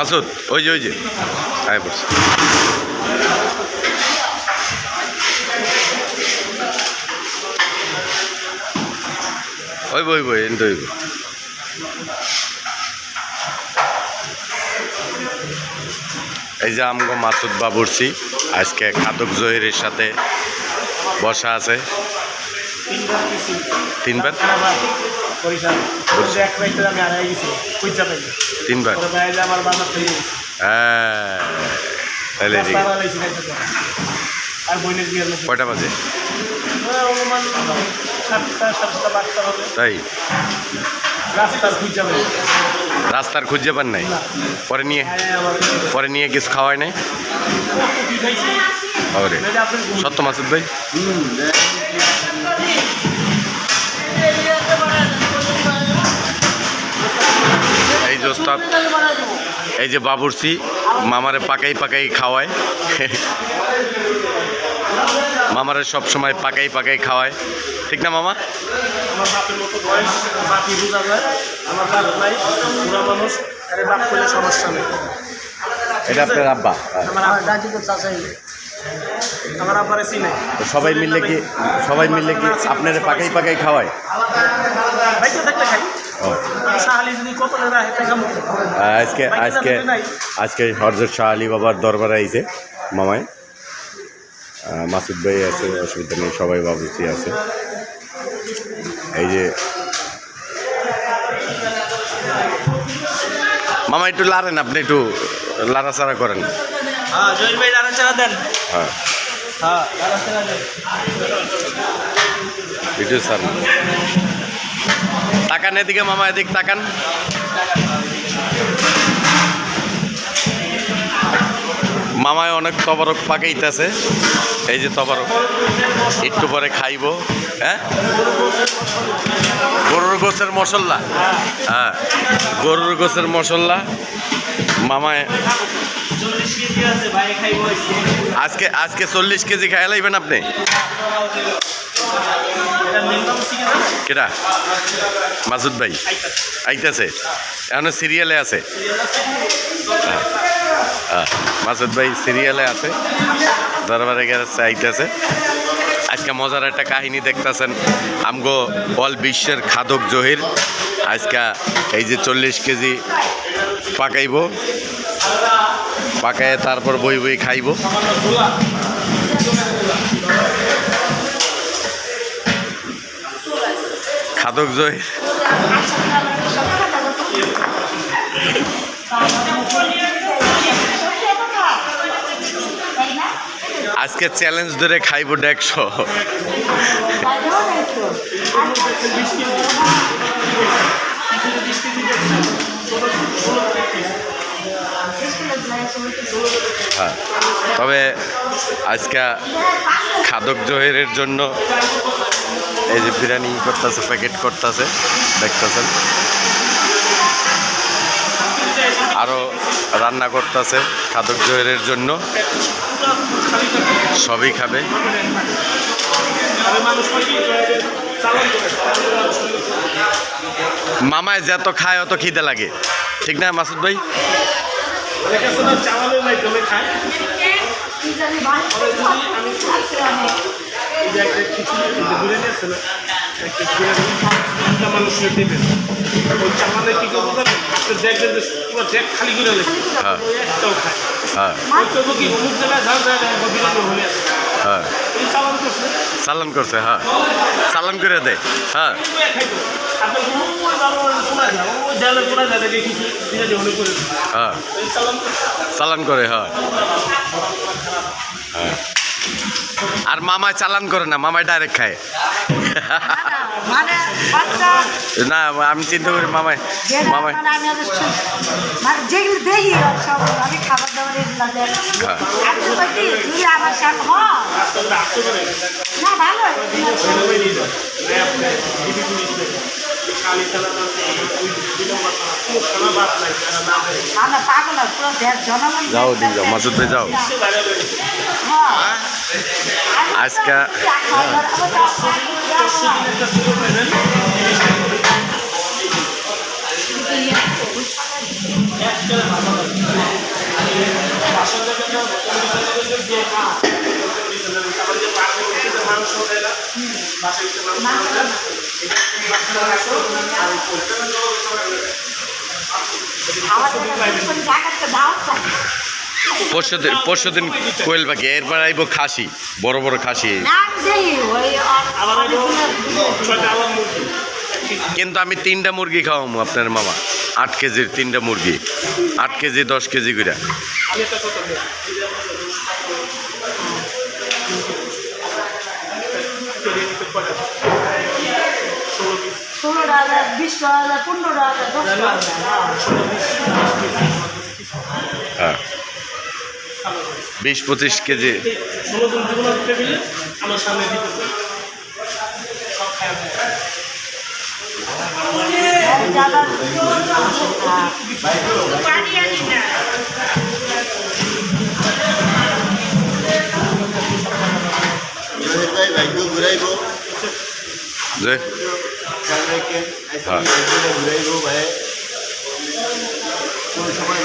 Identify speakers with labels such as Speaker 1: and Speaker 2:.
Speaker 1: মাসুদ, ওই যে ওই যে। আয় বলছি ওই বই বই এনতে হইব এই যে আমগো মাসুদ বাবুরসি আজকে খাদক জহিরের সাথে বসা আছে। তিনবার?
Speaker 2: বরিশাল। এক রাইতে আমি হারাই গেছি কুইচা পাই
Speaker 1: তিনবার?
Speaker 2: বাইরে আমার বাজার থেকে
Speaker 1: হ্যাঁ তাহলে।
Speaker 2: আর বইনের
Speaker 1: কয়টা বাজে?
Speaker 2: অনুমান সাতটা সাতটা বারোটা হবে
Speaker 1: তাই?
Speaker 2: রাস্তার কুইচা পাই
Speaker 1: রাস্তার খুঁজে পান নাই? পরে নিয়ে? পরে নিয়ে কিছু খাওয়াই নাই? সত্য মাসুদ ভাই? ওস্তাদ। এই যে বাবুরসি মামারে পাকাই পাকাই খাওয়ায়। মামারে সব সময় পাকাই পাকাই খাওয়ায়। ঠিক না, মামা? এটা আপনার আব্বা। সবাই মিললে কি সবাই মিললে কি আপনারা পাকাই পাকাই খাওয়ায়? আজকে আজকে আজকে হরজত শাহ আলী বাবার দরবারে আইছে মামায় আহ, মাসুদ ভাই আছে অসুবিধা নেই সবাই বাবুসি আছে। এই যে মামা একটু লাড়েন আপনি একটু লাড়াচাড়া করেন।
Speaker 2: হ্যাঁ ভাই দেন।
Speaker 1: হ্যাঁ।
Speaker 2: হ্যাঁ দাঁড়া দেন।
Speaker 1: ভিডিও স্যার তাকান এদিকে, মামা এদিক তাকান। মামায় অনেক তবরক পাকাইতেছে। এই যে তবরক, একটু পরে খাইব হ্যাঁ? গরুর গোছের মশলা হ্যাঁ গরুর গোছের মশলা। মামায় আজকে আজকে চল্লিশ কেজি খাই লাইবেন আপনি? কেটা? মাসুদ ভাই। আইতেছে। এখন সিরিয়ালে আছে। মাসুদ ভাই সিরিয়ালে আছে। দরবারে গেছে, আইতেছে। আজকে মজার একটা কাহিনী দেখতেছেন। আমগো অল বিশ্বের খাদক জহির। আজকে এই যে চল্লিশ কেজি পাকাইব। পাকায় তারপর বই বই খাইব। খাদক জয়। আজকে চ্যালেঞ্জ ধরে খাইব ডেকশো হ্যাঁ। তবে আজকে খাদক জহিরের জন্য এই যে বিরিয়ানি করতেছে প্যাকেট করতেছে, দেখতেছেন। আরও রান্না করতেছে খাদক জহিরের জন্য। সবই খাবে। মামায় যত খায় অত খিদে লাগে। ঠিক না মাসুদ ভাই?
Speaker 2: মানুষের দেবেন ওই চাওয়ালে কি করব জানেন আপনি দেখবেন যে পুরো ডেক খালি করে লেগে
Speaker 1: হ্যাঁ।
Speaker 2: একটাও খায়
Speaker 1: হ্যাঁ।
Speaker 2: ওই করব কি অমুক জায়গায় ঝাল যায় না বিরিয়ানি হলে
Speaker 1: হ্যাঁ।
Speaker 2: এই চালান করছে
Speaker 1: চালান করছে হ্যাঁ। চালান করে দেয় হ্যাঁ। হ্যাঁ। সালাম করে বাবা আর মামায় চালান করে না মামায় ডাইরেক্ট খায় না, আমি চিন্তা করি মামায় মামায় হ্যাঁ। যাও দিদি যাও মাসুদ ভাই যাও
Speaker 3: হ্যাঁ।
Speaker 1: আজকে
Speaker 2: মাংস পরশুদিন বাসের যে মাংস দেয় না, এটা তুমি বাসনে রাখো, আর ওই পরিষ্কার জল
Speaker 3: আমাদের ঢাকাতে দাও
Speaker 1: পরশু দিন পরশু দিন কোয়েল পাখি এরপর আইব খাসি বড় বড় খাসি। কিন্তু আমি তিনটা মুরগি খাওয়াবো আপনার মামা আট কেজির তিনটা মুরগি আট কেজি দশ কেজি করে
Speaker 2: ষোলো পিস
Speaker 3: ষোলো হাজার বিশ হাজার পনেরো হাজার দশ হাজার
Speaker 1: হ্যাঁ বিশ পঁচিশ কেজি
Speaker 4: ঘুরাইব
Speaker 1: যে
Speaker 4: খেয়াল রাখেন
Speaker 1: হ্যাঁ।
Speaker 4: বাইকটা ঘুরাইব ভাই কোন সময়